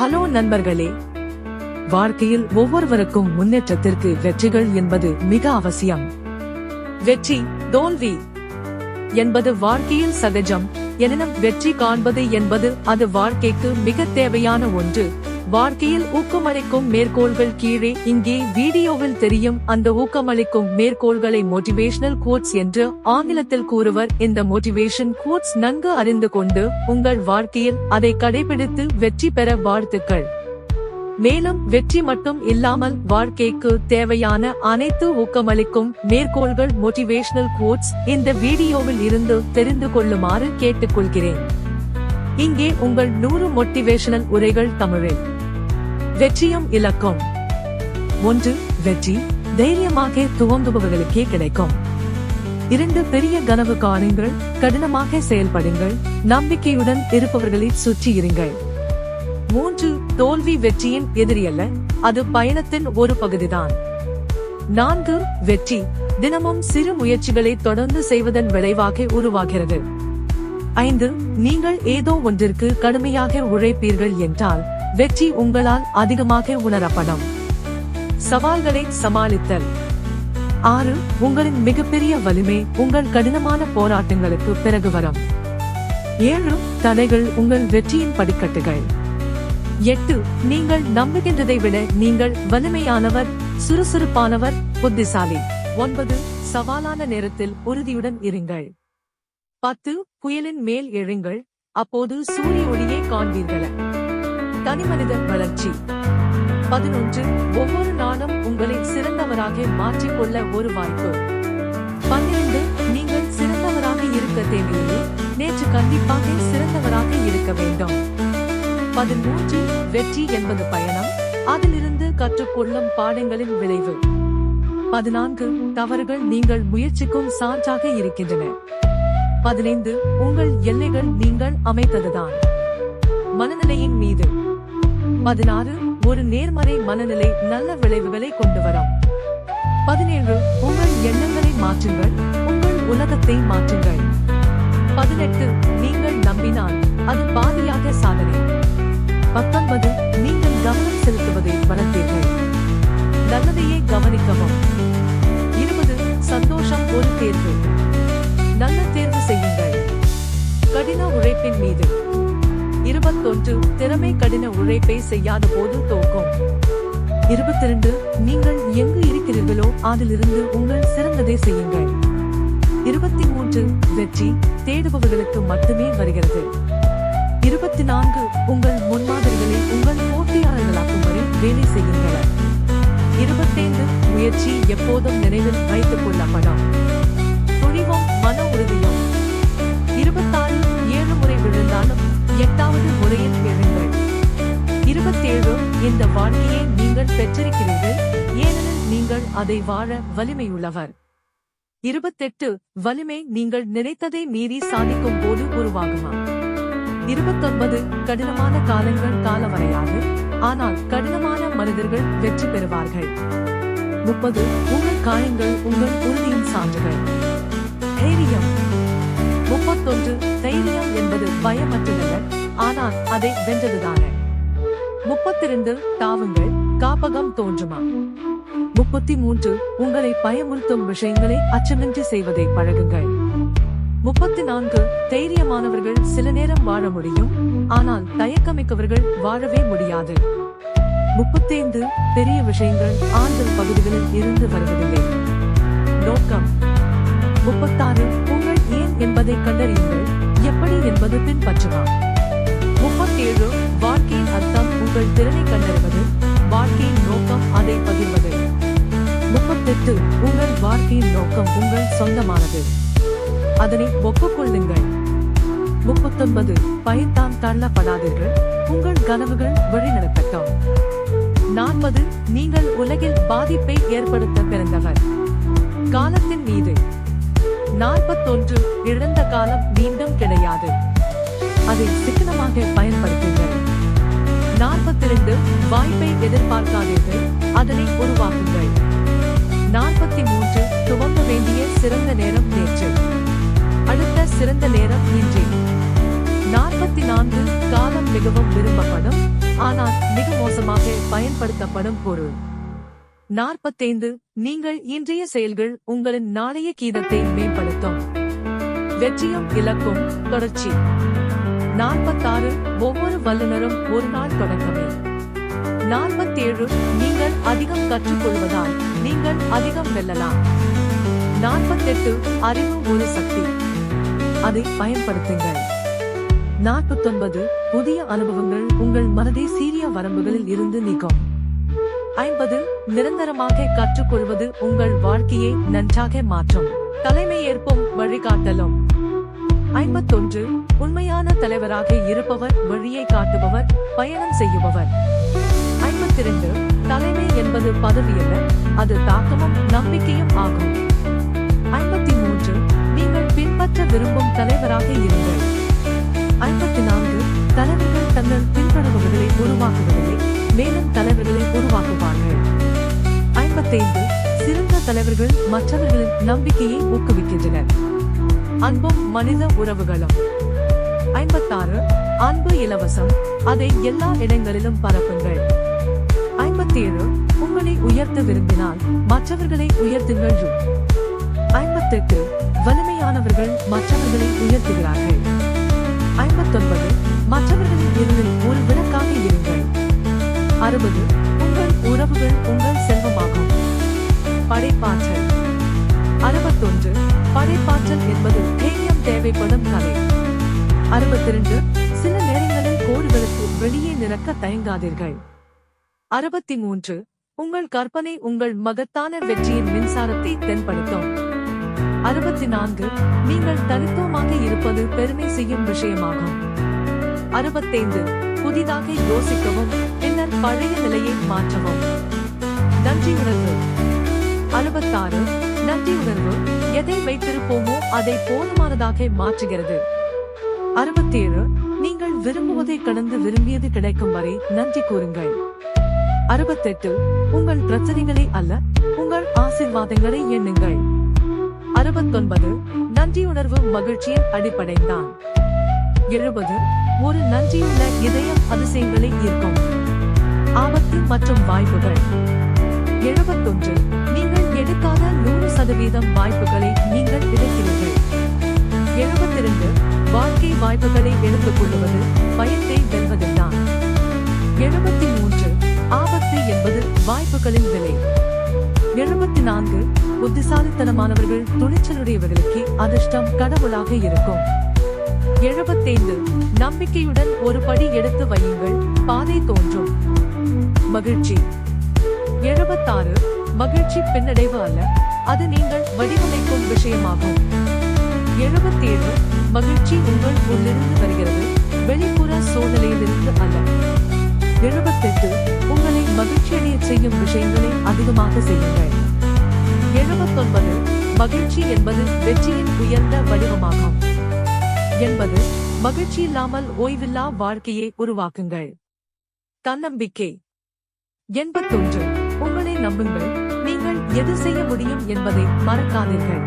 Hello நண்பர்களே. வாழ்க்கையில் ஒவ்வொருவருக்கும் முன்னேற்றத்திற்கு வெற்றிகள் என்பது மிக அவசியம். வெற்றி தோல்வி என்பது வாழ்க்கையில் சகஜம். எனினும் வெற்றி காண்பது என்பது அது வாழ்க்கைக்கு மிக தேவையான ஒன்று. வாழ்க்கையில் ஊக்கமளிக்கும் மேற்கோள்கள் கீழே இங்கே வீடியோவில் தெரியும் அந்த ஊக்கமளிக்கும் மேற்கோள்களை மோட்டிவேஷனல் கோட்ஸ் என்று ஆங்கிலத்தில் கூறுவர். இந்த மோட்டிவேஷன் கோட்ஸ் நன்கு அறிந்து கொண்டு உங்கள் வாழ்க்கையில் அதை கடைபிடித்து வெற்றி பெற வாழ்த்துக்கள். மேலும் வெற்றி மட்டும் இல்லாமல் வாழ்க்கைக்கு தேவையான அனைத்து ஊக்கமளிக்கும் மேற்கோள்கள் மோட்டிவேஷனல் கோட்ஸ் இந்த வீடியோவில் இருந்து தெரிந்து கொள்ளுமாறு கேட்டுக்கொள்கிறேன். இங்கே உங்கள் நூறு மோட்டிவேஷனல் உரைகள் தமிழில். வெற்றியும் இலக்கும். ஒன்று வெற்றி. தைரியமாக துவங்குபவர்களுக்கே கிடைக்கும். இரண்டு பெரிய கனவு காணுங்கள். கடினமாக செயல்படுங்கள். நம்பிக்கையுடன் இருப்பவர்களை சுற்றி இருங்கள். மூன்று தோல்வி வெற்றியின் எதிரியல்ல அது பயணத்தின் ஒரு பகுதிதான். நான்கு வெற்றி. தினமும் சிறு முயற்சிகளை தொடர்ந்து செய்வதன் விளைவாக உருவாகிறது. ஐந்து நீங்கள் ஏதோ ஒன்றிற்கு கடுமையாக உழைப்பீர்கள் என்றால் வெற்றி உங்களால் அதிகமாக உணரப்படும். சவால்களை சமாளித்தல். ஆறு உங்களின் மிகப்பெரிய வலிமை உங்கள் கடினமான போராட்டங்களுக்கு பிறகு வரும். ஏழு தடைகள் உங்கள் வெற்றியின் படிக்கட்டுகள். எட்டு நீங்கள் நம்புகின்றதை விட நீங்கள் வலிமையானவர் சுறுசுறுப்பானவர் புத்திசாலி. ஒன்பது சவாலான நேரத்தில் உறுதியுடன் இருங்கள். பத்து புயலின் மேல் எழுங்கள். அப்போது சூரிய ஒளியை காண்பீர்கள். தனிமனித வளர்ச்சி. பதினொன்று ஒவ்வொரு நாளும் உங்களை சிறந்தவராக மாற்றிக்கொள்ள ஒரு வாய்ப்பு. பன்னிரண்டு நீங்கள் சிறந்தவராக இருக்க தேவையில்லை. நேற்று கண்டிப்பாக சிறந்தவராக இருக்க வேண்டும். பதிமூன்று வெற்றி என்பது பயணம். அதிலிருந்து கற்றுக்கொள்ளும் பாடங்களின் விளைவு. பதினான்கு தவறுகள் நீங்கள் முயற்சிக்கும் சான்றாக இருக்கின்றன. பதினைந்து உங்கள் எல்லைகள் நீங்கள் அமைத்ததுதான். மனநிலையின் மீது. பதினாறு ஒரு நேர்மறை மனநிலை நல்ல விளைவுகளை கொண்டு வரும். பதினேழு உங்கள் எண்ணங்களை மாற்றுங்கள் உங்கள் உலகத்தை மாற்றுங்கள். பதினெட்டு நீங்கள் நம்பினால் அது பாதியாக சாதனை பத்தொன்பது நீங்கள் கவனம் செலுத்துவதை வளர்த்தீர்கள். நல்லதையே கவனிக்கவும். இருபது சந்தோஷம் ஒரு தேர்வு. நல்ல தேர்வு செய்யுங்கள். கடின உழைப்பின் மீது. இருபத்தொன்று திறமை கடின உழைப்பை செய்யாத போது தோக்கும் இருபத்தி இரண்டு நீங்கள் எங்கு இருக்கிறீர்களோ அதிலிருந்து உங்கள் சிறந்ததை செய்யுங்கள். இருபத்தி மூன்று வெற்றி தேடுபவர்களுக்கு மட்டுமே வருகிறது. இருபத்தி நான்கு உங்கள் முன்மாதிரிகளை உங்கள் போட்டியாளர்களாக்கும் வரை வேலை செய்கின்றனர் இருபத்தைந்து முயற்சி எப்போதும் நினைவில் வைத்துக் கொள்ளப்படும் துணிவும் மன உறுதியும். இருபத்தாறு ஏழு முறை விழுந்தாலும் எட்டாவது முறையில் எழுங்கள் இருபத்தேழு இந்த வாழ்க்கையை நீங்கள் பெற்றிருக்கிறீர்கள். ஏனெனில் நீங்கள் அதை வாழ வலிமையுள்ளவர். இருபத்தெட்டு வலிமை நீங்கள் நினைத்ததை மீறி சாதிக்கும் போது உருவாகுமா? இருபத்தொன்பது கடினமான காலங்கள் காலவரையாது. ஆனால் கடினமான மனிதர்கள் வெற்றி பெறுவார்கள். முப்பது உங்கள் காயங்கள் உங்கள் உறுதியின் சான்றுகள். தைரியம். முப்பத்தொன்று தைரியம் என்பது பயமற்றதல்ல. ஆனால் அதை வென்றதுதானே. முப்பத்திரண்டு தாவுங்கள் காப்பகம் தோன்றுமா? முப்பத்தி மூன்று உங்களை பயமுறுத்தும் விஷயங்களை அச்சமின்றி செய்வதை பழகுங்கள். முப்பத்தி நான்கு தைரியமானவர்கள் சில நேரம் வாழ முடியும் ஆனால் தயக்கமிக்கவர்கள் வாழவே முடியாது. முப்பத்தைந்து பெரிய விஷயங்கள் ஆண்கள் பகுதிகளில் இருந்து வருவதில்லை. நோக்கம். முப்பத்தாறு ஏன் என்பதை கண்டறியுங்கள். எப்படி என்பது பின்பற்றலாம். முப்பத்தேழு வாழ்க்கையின் அர்த்தம் உங்கள் திறனை கண்டறிவது வாழ்க்கையின் நோக்கம் அதை பகிர்வது. முப்பத்தெட்டு உங்கள் வாழ்க்கையின் நோக்கம் உங்கள் சொந்தமானது. அதனை ஒப்புக்கொள்ளுங்கள். முப்பத்தொன்பது பயத்தான் தள்ளப்படாதீர்கள். உங்கள் கனவுகள் வழிநடத்தட்டும். நாற்பது நீங்கள் உலகில் பாதிப்பை ஏற்படுத்த பிறந்தவர். காலத்தின் மீது நாற்பத்தொன்று இழந்த காலம் மீண்டும் கிடையாது. அதை சிக்கனமாக பயன்படுத்துங்கள். நாற்பத்திரண்டு வாய்ப்பை எதிர்பார்க்காதீர்கள் அதனை உருவாக்குங்கள். நாற்பத்தி மூன்று துவங்க வேண்டிய சிறந்த நேரம் நேற்று. அடுத்த சிறந்த நேரம் இன்றே. நாற்பத்தி நான்கு காலம் மிகவும் விரும்பப்படும் ஆனால் மிக மோசமாக பயன்படுத்தப்படும் பொருள். நாற்பத்தைந்து நீங்கள் இன்றைய செயல்கள் உங்களின் நாளைய கீதத்தை மேம்படுத்தும். வெற்றியும் இலக்கும் தொடர்ச்சி. நாற்பத்தாறு ஒவ்வொரு வல்லுநரும் ஒரு நாள் தொடக்கமே நாற்பத்தேழு நீங்கள் அதிகம் கற்றுக்கொள்வதால் நீங்கள் அதிகம் வெல்லலாம். நாற்பத்தெட்டு அறிவு ஒரு சக்தி. அதை பயன்படுத்துங்கள். நாற்பத்தொன்பது புதிய அனுபவங்கள் உங்கள் மனதை சீரிய வரம்புகளில் இருந்து நீக்கும். ஐம்பது நிரந்தரமாக கற்றுக்கொள்வது உங்கள் வாழ்க்கையை நன்றாக மாற்றும். தலைமை ஏற்பும் வழிகாட்டலும். ஐம்பத்தொன்று உண்மையான தலைவராக இருப்பவர் வழியை காட்டுபவர் பயணம் செய்யுபவர் ஐம்பத்திரெண்டு தலைமை என்பது பதவியல்ல அது தாக்கமும் நம்பிக்கையும் ஆகும். ஐம்பத்தி மூன்று நீங்கள் பின்பற்ற விரும்பும் தலைவராக இருங்கள். ஐம்பத்தி நான்கு தலைவர்கள் தங்கள் பின்தொடர்பவர்களை உருவாக்குவதில்லை மேலும் தலைவர்களை உருவாக்குவார்கள். ஐம்பத்தைந்து சிறந்த தலைவர்கள் மற்றவர்களின் நம்பிக்கையை ஊக்குவிக்கின்றனர். அன்பும் மனித உறவுகளும். ஐம்பத்தாறு அன்பு இலவசம். அதை எல்லா இடங்களிலும் பரப்புங்கள். ஐம்பத்தேழு உங்களை உயர்த்த விரும்பினால் மற்றவர்களை உயர்த்துங்கள். ஐம்பத்தெட்டு வலிமையானவர்கள் மற்றவர்களை உயர்த்துகிறார்கள். ஐம்பத்தொன்பது மற்றவர்களின் இருந்து ஒரு விளக்காக இருங்கள். அறுபது. உங்கள் உறவுகள் உங்கள் செல்வமாகும். படைப்பாற்றல். அறுபத்தொன்று. படைப்பாற்றல் என்பது தைரியம் தேவைப்படும் கலை அறுபத்திரண்டு. சில நேரங்களில் கோடுகளுக்கு வெளியே நிறக்க தயங்காதீர்கள். அறுபத்தி மூன்று உங்கள் கற்பனை உங்கள் மகத்தான வெற்றியின் மின்சாரத்தை தென்படுத்தும். அறுபத்தி நான்கு நீங்கள் தனித்துவமாக இருப்பது பெருமை செய்யும் விஷயமாகும். அறுபத்தைந்து. புதிதாக யோசிக்கவும் பழைய நிலையை மாற்றவும். நன்றி உணர்வு. அறுபத்தாறு. நன்றி உணர்வு. எதை வைத்திருப்போமோ அதை போதுமானதாக மாற்றுகிறது. அறுபத்தேழு. நீங்கள் விரும்புவதை கடந்து விரும்பியது கிடைக்கும் வரை நன்றி கூறுங்கள். அறுபத்தெட்டு. உங்கள் பிரச்சனைகளை அல்ல உங்கள் ஆசிர்வாதங்களை எண்ணுங்கள். அறுபத்தொன்பது. நன்றியுணர்வு மகிழ்ச்சியின் அடிப்படைதான். எழுபது. ஒரு நன்றியுள்ள இதயம் அதிசயங்களை ஈர்க்கும். ஆபத்து மற்றும் வாய்ப்புகள். எழுபத்தொன்று. நீங்கள் எடுக்காத நூறு சதவீதம் வாய்ப்புகளை நீங்கள் இழக்கிறீர்கள். எழுபத்திரண்டு. வாழ்க்கை வாய்ப்புகளை எடுத்துக் கொள்வது பயத்தை வெல்வதில்தான். எழுபத்தி மூன்று ஆபத்து என்பது வாய்ப்புகளின் விலை. எழுபத்தி நான்கு புத்திசாலித்தனமானவர்கள் துணிச்சலுடையவர்களுக்கு அதிர்ஷ்டம் கடவுளாக இருக்கும். எழுபத்தைந்து. நம்பிக்கையுடன் ஒரு படி எடுத்து வையுங்கள். பாதை தோன்றும். மகிழ்ச்சி. எழுபத்தாறு மகிழ்ச்சி பின்னடைவு அல்ல அது நீங்கள் வடிவமைக்கும் விஷயமாகும். எழுபத்தேழு மகிழ்ச்சி உங்கள் உள்ளிருந்து வருகிறது வெளிப்புற சூழ்நிலையிலிருந்து அல்ல. எழுபத்தெட்டு உங்களை மகிழ்ச்சியடைய செய்யும் விஷயங்களை அதிகமாக செய்யுங்கள். எழுபத்தொன்பது மகிழ்ச்சி என்பது வெற்றியின் உயர்ந்த வடிவமாகும். என்பது மகிழ்ச்சி இல்லாமல் ஓய்வில்லா வாழ்க்கையை உருவாக்குங்கள். தன்னம்பிக்கை. எண்பத்தொன்று உங்களை நம்புங்கள். நீங்கள் எது செய்ய முடியும் என்பதை மறக்காதீர்கள்.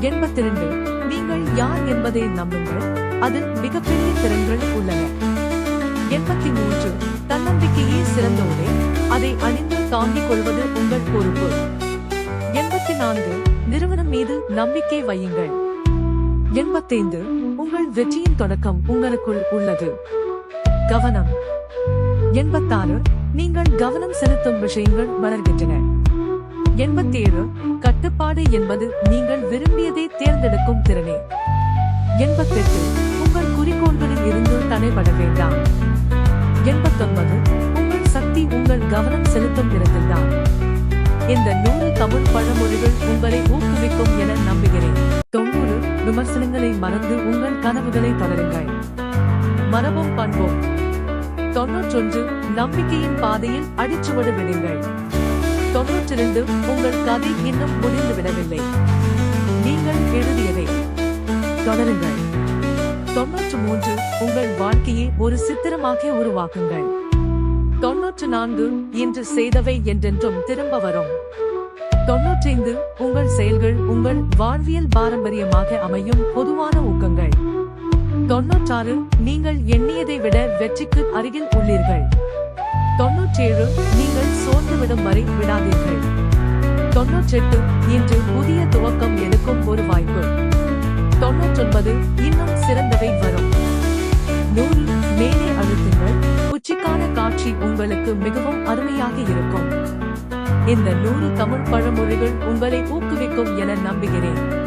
எண்பத்திரண்டு நீங்கள் யார் என்பதை நம்புங்கள். அதில் மிகப்பெரிய திறன்கள் உள்ளன. எண்பத்தி மூன்று தன்னம்பிக்கையே சிறந்த உடை அதை அணிந்து தாங்கிக் கொள்வது உங்கள் பொறுப்பு. எண்பத்தி நான்கு நிறுவனம் மீது நம்பிக்கை வையுங்கள். எண்பத்தைந்து உங்கள் வெற்றியின் தொடக்கம் உங்களுக்குள் உள்ளது. கவனம். எண்பத்தாறு நீங்கள் கவனம் செலுத்தும் விஷயங்கள் வளர்கின்றன எண்பத்தேழு கட்டுப்பாடு என்பது நீங்கள் விரும்பியதை தேர்ந்தெடுக்கும் திறனே. எண்பத்தெட்டு உங்கள் குறிக்கோள்களில் இருந்து தடைபட வேண்டாம். எண்பத்தொன்பது உங்கள் சக்தி உங்கள் கவனம் செலுத்தும் இடத்தில்தான் இந்த நூறு தமிழ் பழமொழிகள் உங்களை ஊக்குவிக்கும் என நம்புகிறேன். தொண்ணூறு விமர்சனங்களை மறந்து உங்கள் கனவுகளை தொடருங்கள் மரபும் பண்பும் தொன்னூற்றொன்று நம்பிக்கையின் பாதையில் அடிச்சுவடு விடுங்கள். தொன்னூற்றிரண்டு உங்கள் கதை இன்னும் முடிந்துவிடவில்லை. நீங்கள் எழுதியதை தொடருங்கள். தொன்னூற்று மூன்று உங்கள் வாழ்க்கையை ஒரு சித்திரமாக உருவாக்குங்கள். தொன்னூற்று நான்கு இன்று செய்தவை என்றென்றும் திரும்ப வரும். தொன்னூற்றைந்து உங்கள் செயல்கள் உங்கள் வாழ்வியல் பாரம்பரியமாக அமையும் பொதுவான ஊக்கங்கள். தொன்னூற்றாறு நீங்கள் எண்ணியதை விட வெற்றிக்கு அருகில் உள்ளீர்கள். தொன்னூற்றேழு நீங்கள் சோர்ந்துவிடும் வரை விடாதீர்கள். தொன்னூற்றெட்டு இன்று புதிய துவக்கம் எடுக்கும் ஒரு வாய்ப்பு. தொன்னூற்றொன்பது இன்னும் சிறந்தவை வரும். நூறு மேலே அழுத்துங்கள். உச்சிக்கான காட்சி உங்களுக்கு மிகவும் அருமையாக இருக்கும். இந்த நூறு தமிழ் பழமொழிகள் உங்களை ஊக்குவிக்கும் என நம்புகிறேன்.